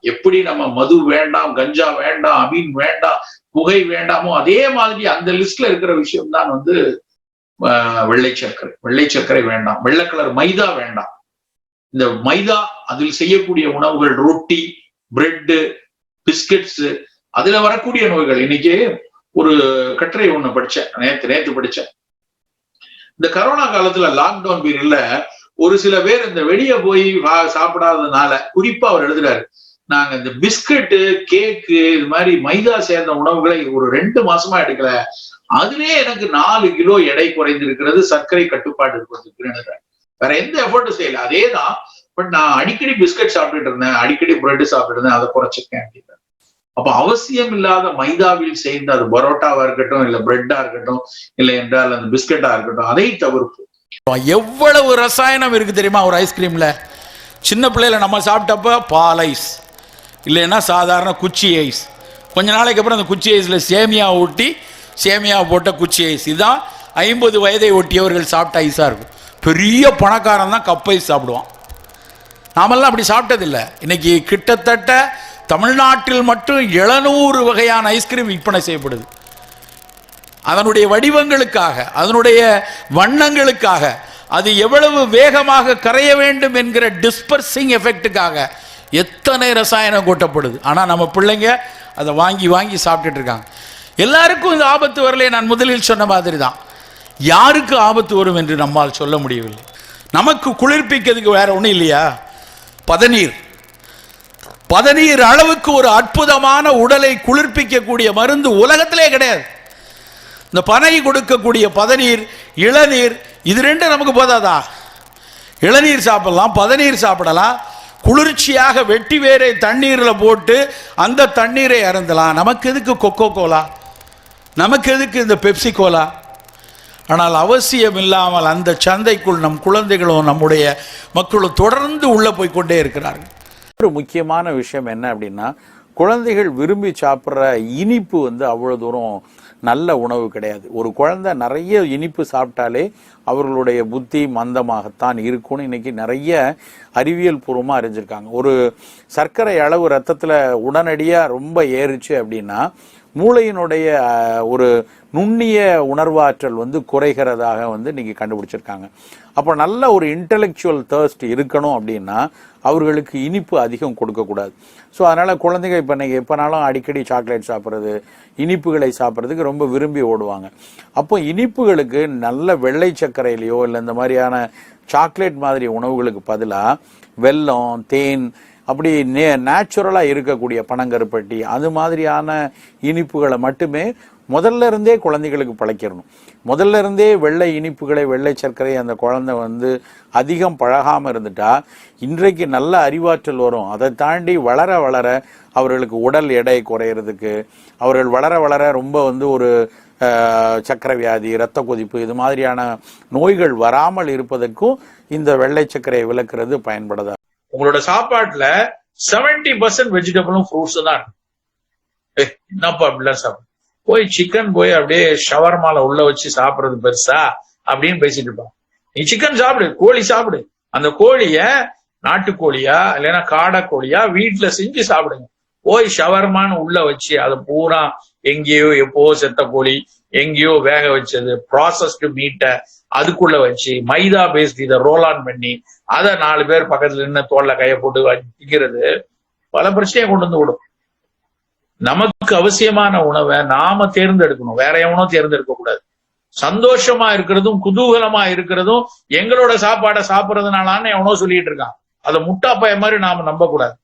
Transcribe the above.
எப்படி நம்ம மது வேண்டாம் கஞ்சா வேண்டாம் அமீன் வேண்டாம் புகை வேண்டாமோ அதே மாதிரி அந்த லிஸ்ட்ல இருக்கிற விஷயம் தான் வந்து ஆஹ், வெள்ளை சர்க்கரை. வெள்ளை சர்க்கரை வேண்டாம். வெள்ளை கலர் மைதா வேண்டாம். இந்த மைதா அதில் செய்யக்கூடிய உணவுகள் ரொட்டி பிரெட்டு பிஸ்கட்ஸ் அதுல வரக்கூடிய நோய்கள். இன்னைக்கு ஒரு கட்டுரை ஒண்ணு படிச்சேன். நேத்து நேத்து படிச்சேன். இந்த கரோனா காலத்துல லாக்டவுன் பீரியட்ல ஒரு சில பேர் இந்த வெளியே போய் சாப்பிடாததுனால குறிப்பா அவர் எழுதுறாரு. நாங்க இந்த பிஸ்கட்டு கேக்கு இது மாதிரி மைதா சேர்ந்த உணவுகளை ஒரு ரெண்டு மாசமா எடுக்கல. அதுவே எனக்கு நாலு கிலோ எடை குறைந்திருக்கிறது சர்க்கரை கட்டுப்பாடு இருக்கிறது. வேற எந்த எஃபர்ட்டும் செய்யல. அதே தான் பட் நான் அடிக்கடி பிஸ்கட் சாப்பிட்டுட்டு இருந்தேன் அடிக்கடி பிரெட் சாப்பிட்டு இருந்தேன் அதை குறைச்சிருக்கேன் அப்படின்னு. அப்ப அவசியம் இல்லாத மைதாவில் சேர்ந்த அது பரோட்டாவா இருக்கட்டும் இல்ல பிரெட்டா இருக்கட்டும் இல்லை என்றால் அந்த பிஸ்கட்டா இருக்கட்டும் அதை தவிர்ப்பு எவ்வளவு ரசாயனம் இருக்கு தெரியுமா ஒரு ஐஸ்கிரீம்ல? சின்ன பிள்ளையில நம்ம சாப்பிட்டப்ப பால் ஐஸ். இல்லைன்னா சாதாரண குச்சி ஐஸ். கொஞ்ச நாளைக்கு அப்புறம் அந்த குச்சி ஐஸில் சேமியா ஊட்டி சேமியா போட்ட குச்சி ஐஸ். இதுதான் ஐம்பது வயதை ஒட்டியவர்கள் சாப்பிட்ட ஐஸாக இருக்கும். பெரிய பணக்காரன் தான் கப் ஐஸ் சாப்பிடுவான். நாமெல்லாம் அப்படி சாப்பிட்டதில்லை. இன்றைக்கி கிட்டத்தட்ட தமிழ்நாட்டில் மட்டும் எழுநூறு வகையான ஐஸ்கிரீம் விற்பனை செய்யப்படுது. அதனுடைய வடிவங்களுக்காக அதனுடைய வண்ணங்களுக்காக அது எவ்வளவு வேகமாக கரைய வேண்டும் என்கிற டிஸ்பர்சிங் எஃபெக்ட்டுக்காக எத்தனை ரசாயனம் கூட்டப்படுது? ஆனால் நம்ம பிள்ளைங்க அதை வாங்கி வாங்கி சாப்பிட்டுட்டு இருக்காங்க. எல்லாருக்கும் இந்த ஆபத்து வரலையே நான் முதலில் சொன்ன மாதிரி தான் யாருக்கு ஆபத்து வரும் என்று நம்மால் சொல்ல முடியவில்லை. நமக்கு குளிர்ப்பிக்கிறதுக்கு வேற ஒன்றும் இல்லையா? பதநீர். பதநீர் அளவுக்கு ஒரு அற்புதமான உடலை குளிர்ப்பிக்கக்கூடிய மருந்து உலகத்திலே கிடையாது. இந்த பனை கொடுக்கக்கூடிய பதநீர் இளநீர் இது ரெண்டும் நமக்கு போதாதா? இளநீர் சாப்பிடலாம் பதநீர் சாப்பிடலாம் குளிர்ச்சியாக வெட்டி வேரை தண்ணீரில் போட்டு அந்த தண்ணீரை இறந்தலாம் நமக்கு எதுக்கு கொக்கோ கோலா நமக்கு எதுக்கு இந்த பெப்சி கோலா ஆனால் அவசியம் இல்லாமல் அந்த சந்தைக்குள் நம் குழந்தைகளும் நம்முடைய மக்களும் தொடர்ந்து உள்ளே போய் கொண்டே இருக்கிறார்கள். ஒரு முக்கியமான விஷயம் என்ன அப்படின்னா குழந்தைகள் விரும்பி சாப்பிட்ற இனிப்பு வந்து அவ்வளோ தூரம் நல்ல உணவு கிடையாது. ஒரு குழந்தை நிறைய இனிப்பு சாப்பிட்டாலே அவர்களுடைய புத்தி மந்தமாகத்தான் இருக்கும்னு இன்னைக்கு நிறைய அறிவியல் பூர்வமாக அறிஞ்சிருக்காங்க. ஒரு சர்க்கரை அளவு ரத்தத்தில் உடனடியாக ரொம்ப ஏறுச்சு அப்படின்னா மூளையினுடைய ஒரு நுண்ணிய உணர்வாற்றல் வந்து குறைகிறதாக வந்து நீங்கள் கண்டுபிடிச்சிருக்காங்க. அப்போ நல்ல ஒரு இன்டெலெக்சுவல் தேர்ஸ்ட் இருக்கணும் அப்படின்னா அவர்களுக்கு இனிப்பு அதிகம் கொடுக்கக்கூடாது. ஸோ அதனால் குழந்தைங்க இப்போ இன்னைக்கு எப்போனாலும் அடிக்கடி சாக்லேட் சாப்பிட்றது இனிப்புகளை சாப்பிட்றதுக்கு ரொம்ப விரும்பி ஓடுவாங்க. அப்போ இனிப்புகளுக்கு நல்ல வெள்ளை சர்க்கரையிலையோ இல்லை இந்த மாதிரியான சாக்லேட் மாதிரி உணவுகளுக்கு பதிலாக வெல்லம் தேன் அப்படி நே நேச்சுரலாக இருக்கக்கூடிய பனங்கருப்பட்டி அது மாதிரியான இனிப்புகளை மட்டுமே முதல்ல இருந்தே குழந்தைகளுக்கு பழக்கிடணும். முதல்ல இருந்தே வெள்ளை இனிப்புகளை வெள்ளை சர்க்கரை அந்த குழந்தை வந்து அதிகம் பழகாமல் இருந்துட்டா இன்றைக்கு நல்ல அறிவாற்றல் வரும். அதை தாண்டி வளர வளர அவர்களுக்கு உடல் எடை குறையிறதுக்கு அவர்கள் வளர வளர ரொம்ப வந்து ஒரு அஹ், சக்கரை வியாதி இரத்த கொதிப்பு இது மாதிரியான நோய்கள் வராமல் இருப்பதற்கும் இந்த வெள்ளை சர்க்கரையை விளக்குறது பயன்படுதா உங்களோட சாப்பாட்டுல 70% பர்சன்ட் வெஜிடபிளும் ஃப்ரூட்ஸ் தான் இருக்கு. என்னப்பா அப்படிலாம் சாப்பிடும் போய் சிக்கன் போய் அப்படியே ஷவர்மால உள்ள வச்சு சாப்பிடுறது பெருசா? அப்படின்னு பேசிட்டு இருப்பான். நீ சிக்கன் சாப்பிடு கோழி சாப்பிடு. அந்த கோழிய நாட்டுக்கோழியா இல்லைன்னா காடை கோழியா வீட்டுல செஞ்சு சாப்பிடுங்க. போய் ஷவர்மான்னு உள்ள வச்சு அதை பூரா எங்கேயோ எப்போ செத்த கோழி எங்கேயோ வேக வச்சது ப்ராசஸ்டு மீட்டை அதுக்குள்ள வச்சு மைதா பேஸ்ட் இதை ரோல் ஆன் பண்ணி அதை நாலு பேர் பக்கத்துல நின்று தோல்ல கைய போட்டு வச்சுக்கிறது பல பிரச்சனையை கொண்டு வந்து விடும். நமக்கு அவசியமான உணவை நாம தேர்ந்தெடுக்கணும். வேற எவனோ தேர்ந்தெடுக்க கூடாது. சந்தோஷமா இருக்கிறதும் குதூகலமா இருக்கிறதும் எங்களோட சாப்பாடை சாப்பிட்றதுனாலான்னு எவனோ சொல்லிட்டு இருக்கான். அதை முட்டா மாதிரி நாம நம்ப கூடாது